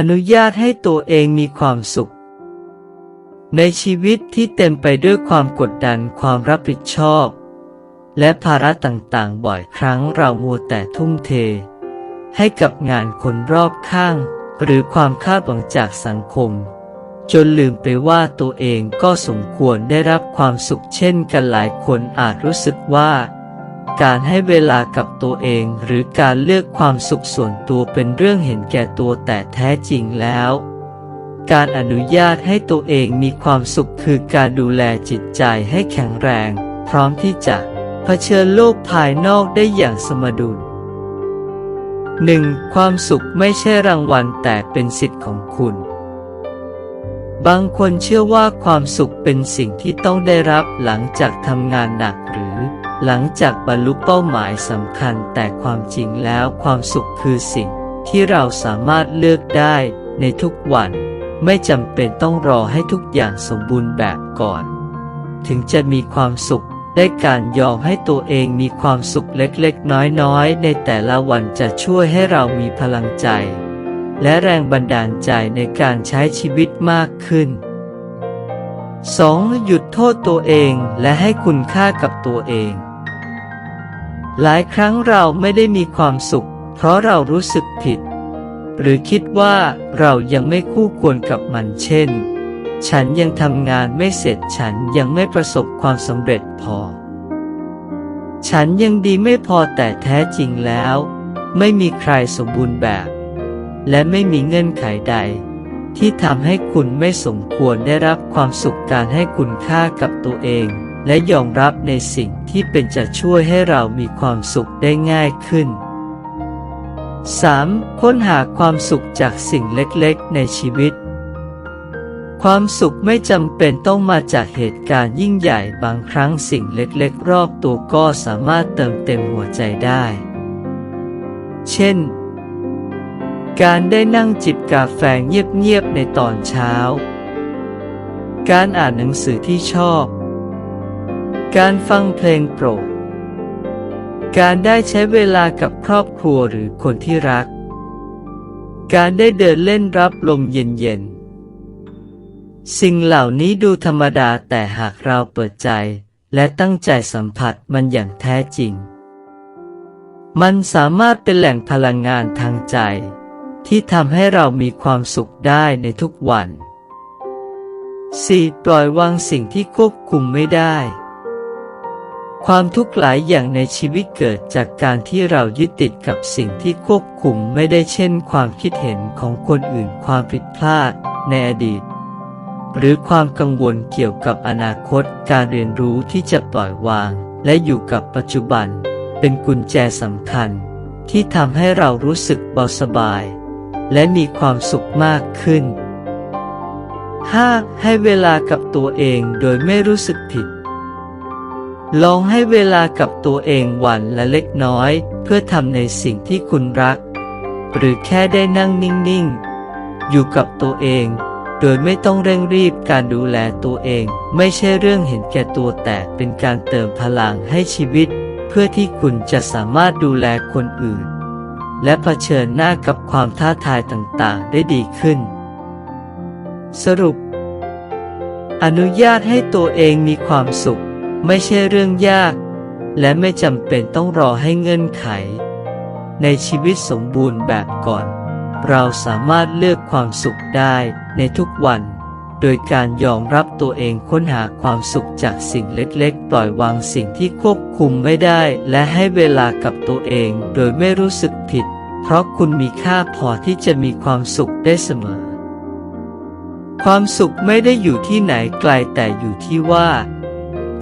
อนุญาตให้ตัวเองมีความสุข ในชีวิตที่เต็มไปด้วยความกดดันความรับผิดชอบ และภาระต่างๆ บ่อยครั้งเรามัวแต่ทุ่มเท ให้กับงานคนรอบข้าง หรือความคาดหวังจากสังคม จนลืมไปว่าตัวเองก็สมควรได้รับความสุขเช่นกันหลายคนอาจรู้สึกว่า การให้เวลากับตัวเอง หรือการเลือกความสุขส่วนตัวเป็นเรื่องเห็นแก่ตัวแต่แท้จริงแล้ว การอนุญาตให้ตัวเองมีความสุขคือการดูแลจิตใจให้แข็งแรง พร้อมที่จะเผชิญโลกภายนอกได้อย่างสมดุล 1. ความสุขไม่ใช่รางวัลแต่เป็นสิทธิ์ของคุณ บางคนเชื่อว่าความสุขเป็นสิ่งที่ต้องได้รับหลังจากทำงานหนักหรือ หลังจากบรรลุเป้าหมายสำคัญแต่ความจริงแล้วความสุขคือสิ่งที่เราสามารถเลือกได้ในทุกวัน ไม่จำเป็นต้องรอให้ทุกอย่างสมบูรณ์แบบก่อน ถึงจะมีความสุขได้การยอมให้ตัวเองมีความสุขเล็กๆ น้อยๆ ในแต่ละวันจะช่วยให้เรามีพลังใจ และแรงบันดาลใจในการใช้ชีวิตมากขึ้น 2. หยุดโทษตัวเองและให้คุณค่ากับตัวเอง หลายครั้งเราไม่ได้มีความสุข เพราะเรารู้สึกผิด หรือคิดว่าเรายังไม่คู่ควรกับมันเช่น ฉันยังทำงานไม่เสร็จฉันยังไม่ประสบความสำเร็จพอ ฉันยังดีไม่พอแต่แท้จริงแล้ว ไม่มีใครสมบูรณ์แบบ และไม่มีเงื่อนไขใด ที่ทำให้คุณไม่สมควรได้รับความสุขการให้คุณค่ากับตัวเอง และยอมรับในสิ่งที่เป็นจะช่วยให้เรามีความสุขได้ง่ายขึ้น 3. ค้นหาความสุขจากสิ่งเล็กๆ ในชีวิต ความสุขไม่จำเป็นต้องมาจากเหตุการณ์ยิ่งใหญ่บางครั้งสิ่งเล็กๆ รอบตัวก็สามารถเติมเต็มหัวใจได้ เช่น การได้นั่งจิบกาแฟเงียบๆ ในตอนเช้า การอ่านหนังสือที่ชอบ การฟังเพลงโปรด การได้ใช้เวลากับครอบครัวหรือคนที่รัก การได้เดินเล่นรับลมเย็นๆ สิ่งเหล่านี้ดูธรรมดาแต่หากเราเปิดใจ และตั้งใจสัมผัสมันอย่างแท้จริง มันสามารถเป็นแหล่งพลังงานทางใจ ที่ทำให้เรามีความสุขได้ในทุกวัน 4. ปล่อยวางสิ่งที่ควบคุมไม่ได้ ความทุกข์หลายอย่างในชีวิตเกิดจากการที่เรายึดติดกับสิ่งที่ควบคุมไม่ได้เช่น ความคิดเห็นของคนอื่นความผิดพลาดในอดีต หรือความกังวลเกี่ยวกับอนาคตการเรียนรู้ที่จะปล่อยวาง และอยู่กับปัจจุบัน เป็นกุญแจสำคัญ ที่ทำให้เรารู้สึกเบาสบาย และมีความสุขมากขึ้น 5. ให้เวลากับตัวเองโดยไม่รู้สึกผิด ลองให้เวลากับตัวเองวันละเล็กน้อย เพื่อทำในสิ่งที่คุณรัก หรือแค่ได้นั่งนิ่งๆ อยู่กับตัวเอง โดยไม่ต้องเร่งรีบการดูแลตัวเอง ไม่ใช่เรื่องเห็นแก่ตัวแต่เป็นการเติมพลังให้ชีวิต เพื่อที่คุณจะสามารถดูแลคนอื่น และะเผชิญหน้ากับความท้าทายต่างๆ ได้ดีขึ้น สรุป อนุญาตให้ตัวเองมีความสุข ไม่ใช่เรื่องยาก และไม่จำเป็นต้องรอให้เงื่อนไข ในชีวิตสมบูรณ์แบบก่อน เราสามารถเลือกความสุขได้ในทุกวัน โดยการยอมรับตัวเองค้นหาความสุขจากสิ่งเล็กๆ ปล่อยวางสิ่งที่ควบคุมไม่ได้ และให้เวลากับตัวเองโดยไม่รู้สึกผิด เพราะคุณมีค่าพอที่จะมีความสุขได้เสมอ ความสุขไม่ได้อยู่ที่ไหนไกลแต่อยู่ที่ว่า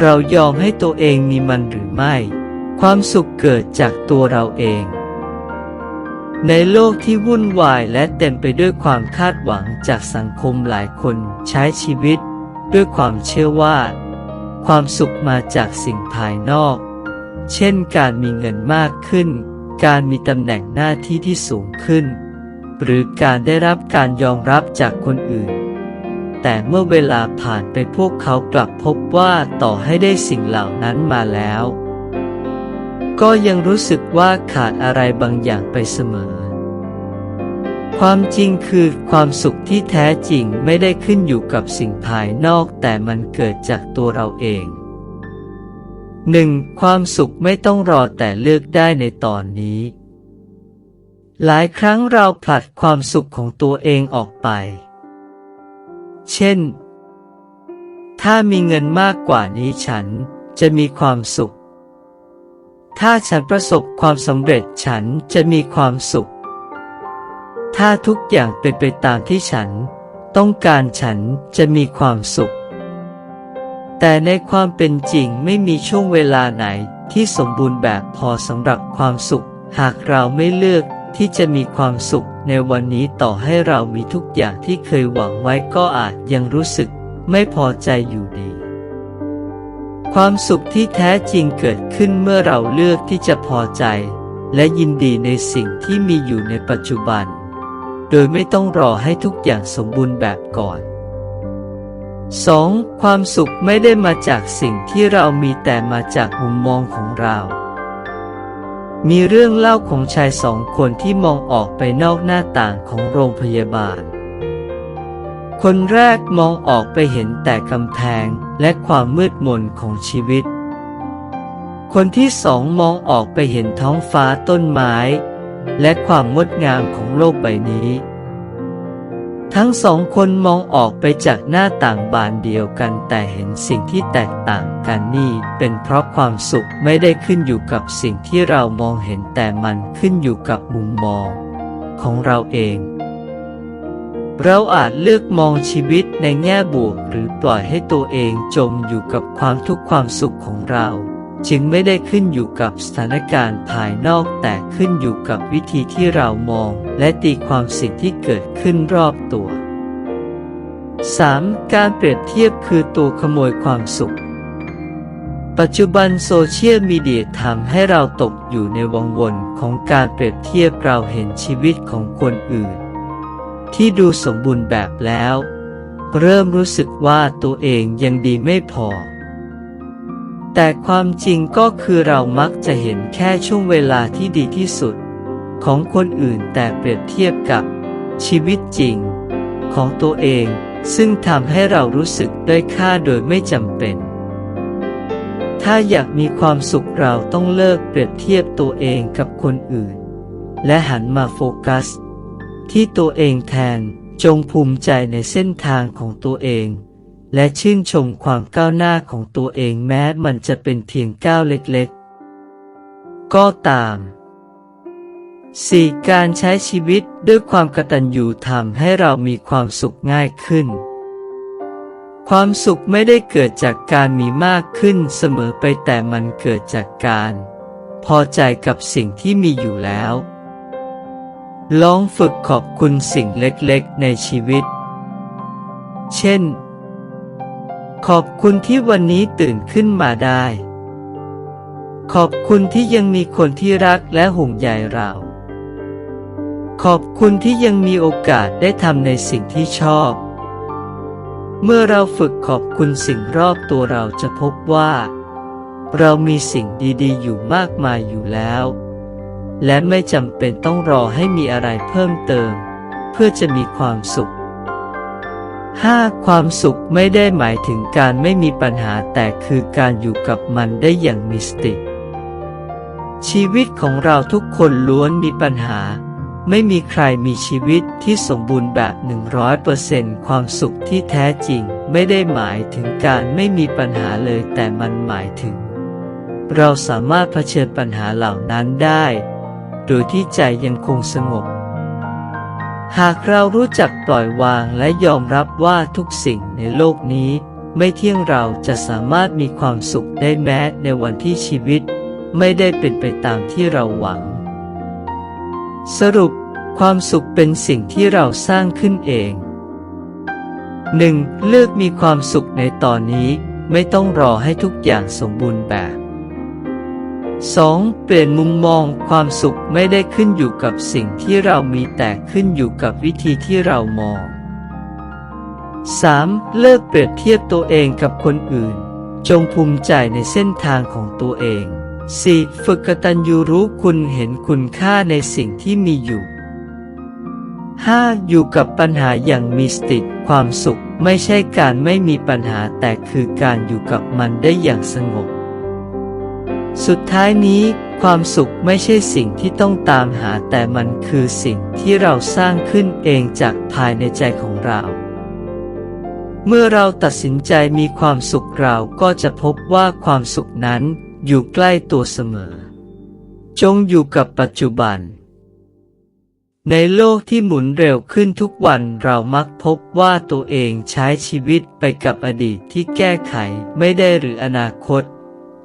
เรายอมให้ตัวเองมีมันหรือไม่ ความสุขเกิดจากตัวเราเอง ในโลกที่วุ่นวายและเต็มไปด้วยความคาดหวังจากสังคมหลายคนใช้ชีวิต ด้วยความเชื่อว่า ความสุขมาจากสิ่งภายนอก เช่นการมีเงินมากขึ้น การมีตำแหน่งหน้าที่ที่สูงขึ้น หรือการได้รับการยอมรับจากคนอื่น แต่เมื่อเวลาผ่านไปพวกเขากลับพบว่าต่อให้ได้สิ่งเหล่านั้นมาแล้ว ก็ยังรู้สึกว่าขาดอะไรบางอย่างไปเสมอ ความจริงคือความสุขที่แท้จริงไม่ได้ขึ้นอยู่กับสิ่งภายนอกแต่มันเกิดจากตัวเราเอง 1. ความสุขไม่ต้องรอแต่เลือกได้ในตอนนี้ หลายครั้งเราผลัดความสุขของตัวเองออกไป เช่น ถ้ามีเงินมากกว่านี้ฉันจะมีความสุข ถ้าฉันประสบความสำเร็จฉันจะมีความสุข ถ้าทุกอย่างเป็นไปตามที่ฉันต้องการฉันจะมีความสุข แต่ในความเป็นจริงไม่มีช่วงเวลาไหนที่สมบูรณ์แบบพอสำหรับความสุข หากเราไม่เลือก ที่จะมีความสุขในวันนี้ต่อให้เรามีทุกอย่างที่เคยหวังไว้ก็อาจยังรู้สึกไม่พอใจอยู่ดี ความสุขที่แท้จริงเกิดขึ้นเมื่อเราเลือกที่จะพอใจ และยินดีในสิ่งที่มีอยู่ในปัจจุบัน โดยไม่ต้องรอให้ทุกอย่างสมบูรณ์แบบก่อน 2. ความสุขไม่ได้มาจากสิ่งที่เรามีแต่มาจากมุมมองของเรา มีเรื่องเล่าของชายสองคนที่มองออกไปนอกหน้าต่างของโรงพยาบาล คนแรกมองออกไปเห็นแต่กำแพงและความมืดมนของชีวิต คนที่สองมองออกไปเห็นท้องฟ้าต้นไม้ และความงดงามของโลกใบนี้ ทั้งสองคนมองออกไปจากหน้าต่างบานเดียวกันแต่เห็นสิ่งที่แตกต่างกันนี่เป็นเพราะความสุขไม่ได้ขึ้นอยู่กับสิ่งที่เรามองเห็นแต่มันขึ้นอยู่กับมุมมอง ของเราเอง เราอาจเลือกมองชีวิตในแง่บวก หรือปล่อยให้ตัวเองจมอยู่กับความทุกข์ความสุขของเรา จึงไม่ได้ขึ้นอยู่กับสถานการณ์ภายนอกแต่ขึ้นอยู่กับวิธีที่เรามอง และตีความสิ่งที่เกิดขึ้นรอบตัว 3. การเปรียบเทียบคือตัวขโมยความสุข ปัจจุบันโซเชียลมีเดียทำให้เราตกอยู่ในวงวนของการเปรียบเทียบเราเห็นชีวิตของคนอื่น ที่ดูสมบูรณ์แบบแล้ว เริ่มรู้สึกว่าตัวเองยังดีไม่พอ แต่ความจริงก็คือเรามักจะเห็นแค่ช่วงเวลาที่ดีที่สุด ของคนอื่นแต่เปรียบเทียบกับ ชีวิตจริง ของตัวเอง ซึ่งทำให้เรารู้สึกด้อยค่าโดยไม่จำเป็น ถ้าอยากมีความสุขเราต้องเลิกเปรียบเทียบตัวเองกับคนอื่น และหันมาโฟกัส ที่ตัวเองแทนจงภูมิใจในเส้นทางของตัวเอง และชื่นชมความก้าวหน้าของตัวเองแม้มันจะเป็นเพียงก้าวเล็กๆ ก็ตาม 4. การใช้ชีวิตด้วยความกตัญญูทำให้เรามีความสุขง่ายขึ้น ความสุขไม่ได้เกิดจากการมีมากขึ้นเสมอไปแต่มันเกิดจากการ พอใจกับสิ่งที่มีอยู่แล้ว ลองฝึกขอบคุณสิ่งเล็กๆในชีวิต เช่น ขอบคุณที่วันนี้ตื่นขึ้นมาได้ ขอบคุณที่ยังมีคนที่รักและห่วงใยเรา ขอบคุณที่ยังมีโอกาสได้ทำในสิ่งที่ชอบ เมื่อเราฝึกขอบคุณสิ่งรอบตัวเราจะพบว่า เรามีสิ่งดีๆ อยู่มากมายอยู่แล้ว และไม่จำเป็นต้องรอให้มีอะไรเพิ่มเติม เพื่อจะมีความสุข 5. ความสุขไม่ได้หมายถึงการไม่มีปัญหาแต่คือการอยู่กับมันได้อย่างมีสติ ชีวิตของเราทุกคนล้วนมีปัญหา ไม่มีใครมีชีวิตที่สมบูรณ์แบบ 100%ความสุขที่แท้จริงไม่ได้หมายถึงการไม่มีปัญหาเลยแต่มันหมายถึง เราสามารถเผชิญปัญหาเหล่านั้นได้ โดยที่ใจยังคงสงบ หากเรารู้จักปล่อยวางและยอมรับว่าทุกสิ่งในโลกนี้ ไม่เที่ยงเราจะสามารถมีความสุขได้แม้ในวันที่ชีวิต ไม่ได้เป็นไปตามที่เราหวัง สรุป ความสุขเป็นสิ่งที่เราสร้างขึ้นเอง 1. เลือกมีความสุขในตอนนี้ ไม่ต้องรอให้ทุกอย่างสมบูรณ์แบบ 2. เปลี่ยนมุมมองความสุขไม่ได้ขึ้นอยู่กับสิ่งที่เรามีแต่ขึ้นอยู่กับวิธีที่เรามอง 3. เลิกเปรียบเทียบตัวเองกับคนอื่น จงภูมิใจในเส้นทางของตัวเอง 4. ฝึกกตัญญูรู้คุณเห็นคุณค่าในสิ่งที่มีอยู่ 5. อยู่กับปัญหาอย่างมีสติความสุขไม่ใช่การไม่มีปัญหาแต่คือการอยู่กับมันได้อย่างสงบ สุดท้ายนี้ความสุขไม่ใช่สิ่งที่ต้องตามหาแต่มันคือสิ่งที่เราสร้างขึ้นเองจากภายในใจของเรา เมื่อเราตัดสินใจมีความสุขเราก็จะพบว่าความสุขนั้นอยู่ใกล้ตัวเสมอ จงอยู่กับปัจจุบัน ในโลกที่หมุนเร็วขึ้นทุกวันเรามักพบว่าตัวเองใช้ชีวิตไปกับอดีตที่แก้ไขไม่ได้หรืออนาคต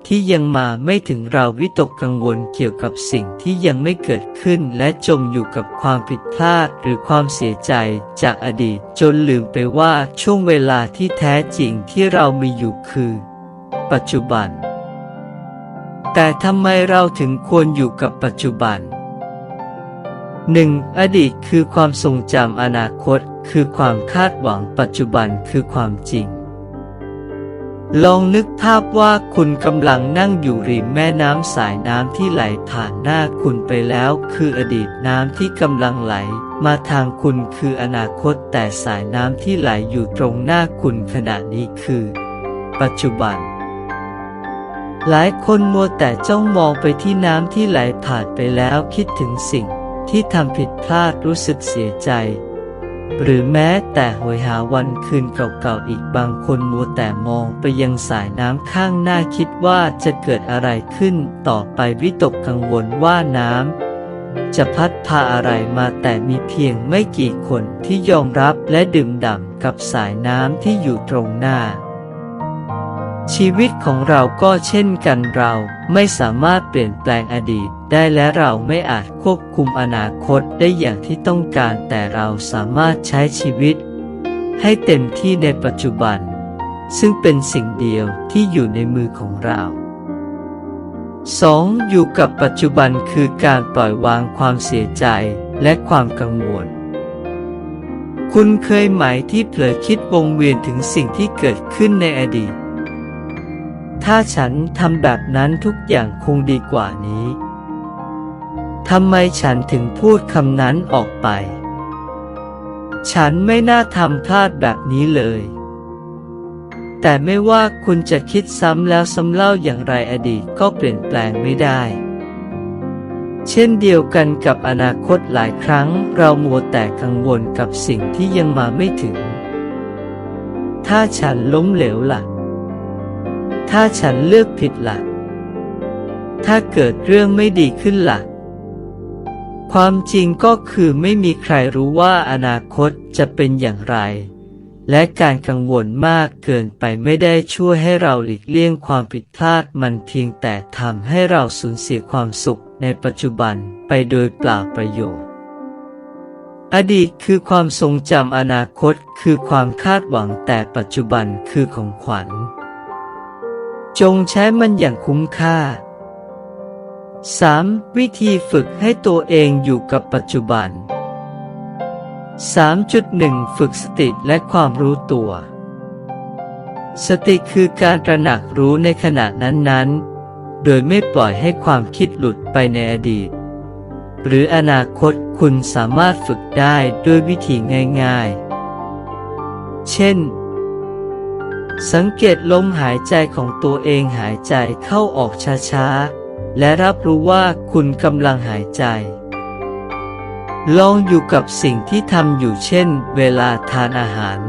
ที่ยังมาไม่ถึงเราวิตกกังวลเกี่ยวกับสิ่งที่ยังไม่เกิดขึ้น และจมอยู่กับความผิดพลาดหรือความเสียใจจากอดีต จนลืมไปว่าช่วงเวลาที่แท้จริงที่เรามีอยู่คือ ปัจจุบัน แต่ทำไมเราถึงควรอยู่กับปัจจุบัน 1. อดีตคือความทรงจำอนาคต คือความคาดหวังปัจจุบันคือความจริง ลองนึกภาพว่าคุณกำลังนั่งอยู่ริมแม่น้ำสายน้ำที่ไหลผ่านหน้าคุณไปแล้ว คืออดีตน้ำที่กำลังไหล มาทางคุณคืออนาคตแต่สายน้ำที่ไหลอยู่ตรงหน้าคุณขณะนี้คือ ปัจจุบัน หลายคนมัวแต่จ้องมองไปที่น้ำที่ไหลผ่านไปแล้วคิดถึงสิ่ง ที่ทำผิดพลาดรู้สึกเสียใจ หรือแม้แต่หวยหาวันคืนเก่าๆอีกบางคนมัวแต่มองไปยังสายน้ำข้างหน้าคิดว่าจะเกิดอะไรขึ้นต่อไปวิตกกังวลว่าน้ำจะพัดพาอะไรมาแต่มีเพียงไม่กี่คนที่ยอมรับและดื่มด่ำกับสายน้ำที่อยู่ตรงหน้า ชีวิตของเราก็เช่นกันเราไม่สามารถเปลี่ยนแปลงอดีต ได้และเราไม่อาจควบคุมอนาคตได้อย่างที่ต้องการ แต่เราสามารถใช้ชีวิต ให้เต็มที่ในปัจจุบัน ซึ่งเป็นสิ่งเดียวที่อยู่ในมือของเรา 2. อยู่กับปัจจุบันคือการปล่อยวางความเสียใจและความกังวลคุณเคยไหมที่เผลอคิดวงเวียนถึงสิ่งที่เกิดขึ้นในอดีต ถ้าฉันทำแบบนั้นทุกอย่างคงดีกว่านี้ ทำไมฉันถึงพูดคำนั้นออกไป ฉันไม่น่าทำพลาดแบบนี้เลย แต่ไม่ว่าคุณจะคิดซ้ำแล้วซ้ำเล่าอย่างไรอดีตก็เปลี่ยนแปลงไม่ได้ เช่นเดียวกันกับอนาคตหลายครั้งเรามัวแต่กังวลกับสิ่งที่ยังมาไม่ถึง ถ้าฉันล้มเหลวล่ะ ถ้าฉันเลือกผิดล่ะ ถ้าเกิดเรื่องไม่ดีขึ้นล่ะ ความจริงก็คือไม่มีใครรู้ว่าอนาคตจะเป็นอย่างไร และการกังวลมากเกินไปไม่ได้ช่วยให้เราหลีกเลี่ยงความผิดพลาดมันเพียงแต่ทำให้เราสูญเสียความสุขในปัจจุบันไปโดยเปล่าประโยชน์อดีตคือความทรงจำอนาคตคือความคาดหวังแต่ปัจจุบันคือของขวัญ จงใช้มันอย่างคุ้มค่า 3. วิธีฝึกให้ตัวเองอยู่กับปัจจุบัน 3.1 ฝึกสติและความรู้ตัว สติคือการตระหนักรู้ในขณะนั้นๆ โดยไม่ปล่อยให้ความคิดหลุดไปในอดีต หรืออนาคตคุณสามารถฝึกได้ด้วยวิธีง่าย ๆ เช่น สังเกตลมหายใจของตัวเองหายใจเข้าออกช้าๆ และรับรู้ว่าคุณกำลังหายใจ ลองอยู่กับสิ่งที่ทำอยู่เช่น เวลาทานอาหาร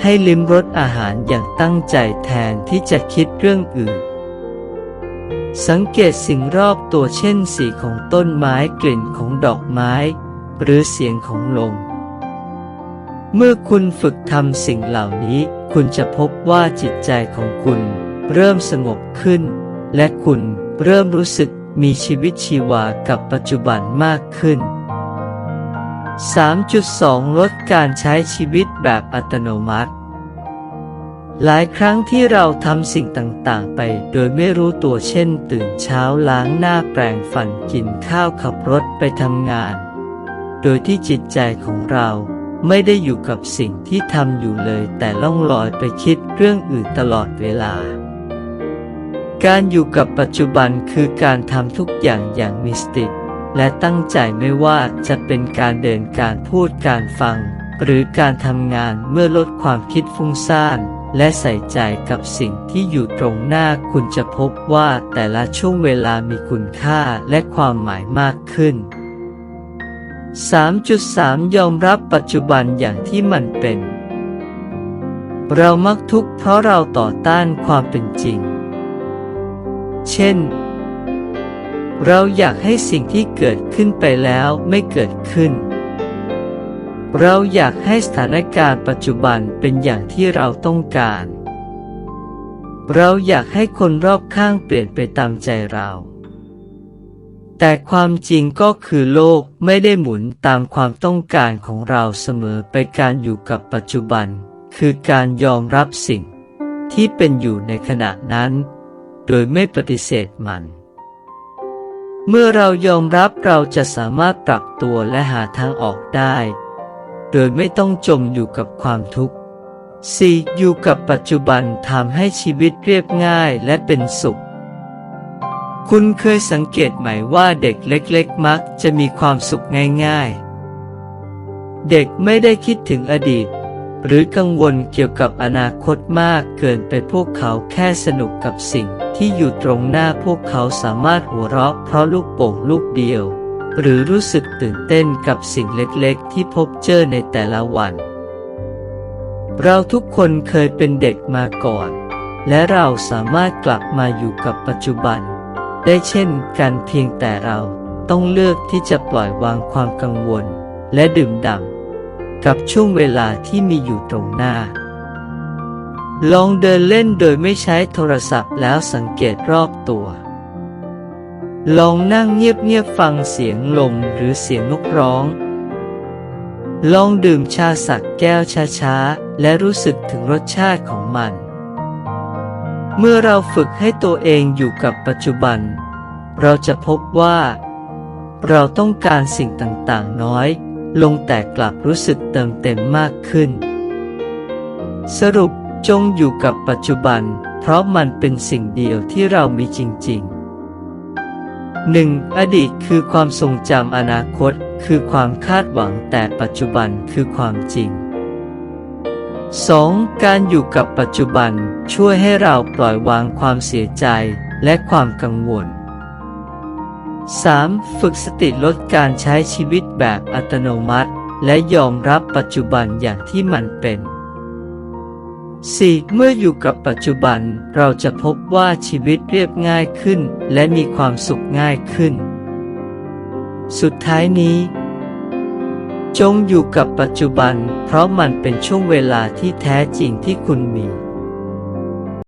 ให้ลิ้มรสอาหารอย่างตั้งใจแทนที่จะคิดเรื่องอื่น สังเกตสิ่งรอบตัวเช่นสีของต้นไม้กลิ่นของดอกไม้ หรือเสียงของลม เมื่อคุณฝึกทำสิ่งเหล่านี้ คุณจะพบว่าจิตใจของคุณ เริ่มสงบขึ้น และคุณเริ่มรู้สึกมีชีวิตชีวากับปัจจุบันมากขึ้น 3.2 ลดการใช้ชีวิตแบบอัตโนมัติ หลายครั้งที่เราทำสิ่งต่างๆ ไปโดยไม่รู้ตัวเช่น ตื่นเช้าล้างหน้าแปรงฟันกินข้าวขับรถไปทำงาน โดยที่จิตใจของเรา ไม่ได้อยู่กับสิ่งที่ทำอยู่เลย แต่ล่องลอยไปคิดเรื่องอื่นตลอดเวลา การอยู่กับปัจจุบันคือการทำทุกอย่างอย่างมีสติและตั้งใจไม่ว่าจะเป็นการเดินการพูดการฟัง หรือการทำงานเมื่อลดความคิดฟุ้งซ่านและใส่ใจกับสิ่งที่อยู่ตรงหน้าคุณจะพบว่าแต่ละช่วงเวลามีคุณค่าและความหมายมากขึ้น 3.3 ยอมรับปัจจุบันอย่างที่มันเป็น เรามักทุกข์เพราะเราต่อต้านความเป็นจริง เช่น เราอยากให้สิ่งที่เกิดขึ้นไปแล้วไม่เกิดขึ้น เราอยากให้สถานการณ์ปัจจุบันเป็นอย่างที่เราต้องการ เราอยากให้คนรอบข้างเปลี่ยนไปตามใจเรา แต่ความจริงก็คือโลกไม่ได้หมุนตามความต้องการของเราเสมอไปการอยู่กับปัจจุบัน คือการยอมรับสิ่งที่เป็นอยู่ในขณะนั้น โดยไม่ปฏิเสธมัน เมื่อเรายอมรับเราจะสามารถปรับตัวและหาทางออกได้ โดยไม่ต้องจมอยู่กับความทุกข์ 4. อยู่กับปัจจุบันทำให้ชีวิตเรียบง่ายและเป็นสุข คุณเคยสังเกตไหมว่าเด็กเล็กๆ มักจะมีความสุขง่ายๆ เด็กไม่ได้คิดถึงอดีต หรือกังวลเกี่ยวกับอนาคตมากเกินไปพวกเขาแค่สนุกกับสิ่งที่อยู่ตรงหน้าพวกเขาสามารถหัวเราะเพราะลูกโป่งลูกเดียว หรือรู้สึกตื่นเต้นกับสิ่งเล็กๆ ที่พบเจอในแต่ละวัน เราทุกคนเคยเป็นเด็กมาก่อน และเราสามารถกลับมาอยู่กับปัจจุบัน ได้เช่นกันเพียงแต่เราต้องเลือกที่จะปล่อยวางความกังวล และดื่มด่ำกับช่วงเวลาที่มีอยู่ตรงหน้า ลองเดินเล่นโดยไม่ใช้โทรศัพท์แล้วสังเกตรอบตัว ลองนั่งเงียบๆฟังเสียงลมหรือเสียงนกร้อง ลองดื่มชาสักแก้วช้าๆ และรู้สึกถึงรสชาติของมัน เมื่อเราฝึกให้ตัวเองอยู่กับปัจจุบัน เราจะพบว่า เราต้องการสิ่งต่างๆน้อย ลงแต่กลับรู้สึกเติมเต็มมากขึ้น สรุปจงอยู่กับปัจจุบัน เพราะมันเป็นสิ่งเดียวที่เรามีจริง ๆ 1. อดีตคือความทรงจำอนาคต คือความคาดหวังแต่ปัจจุบันคือความจริง 2. การอยู่กับปัจจุบันช่วยให้เราปล่อยวางความเสียใจและความกังวล 3. ฝึกสติลดการใช้ชีวิตแบบอัตโนมัติ และยอมรับปัจจุบันอย่างที่มันเป็น 4. เมื่ออยู่กับปัจจุบันเราจะพบว่าชีวิตเรียบง่ายขึ้น และมีความสุขง่ายขึ้น สุดท้ายนี้ จงอยู่กับปัจจุบัน เพราะมันเป็นช่วงเวลาที่แท้จริงที่คุณมี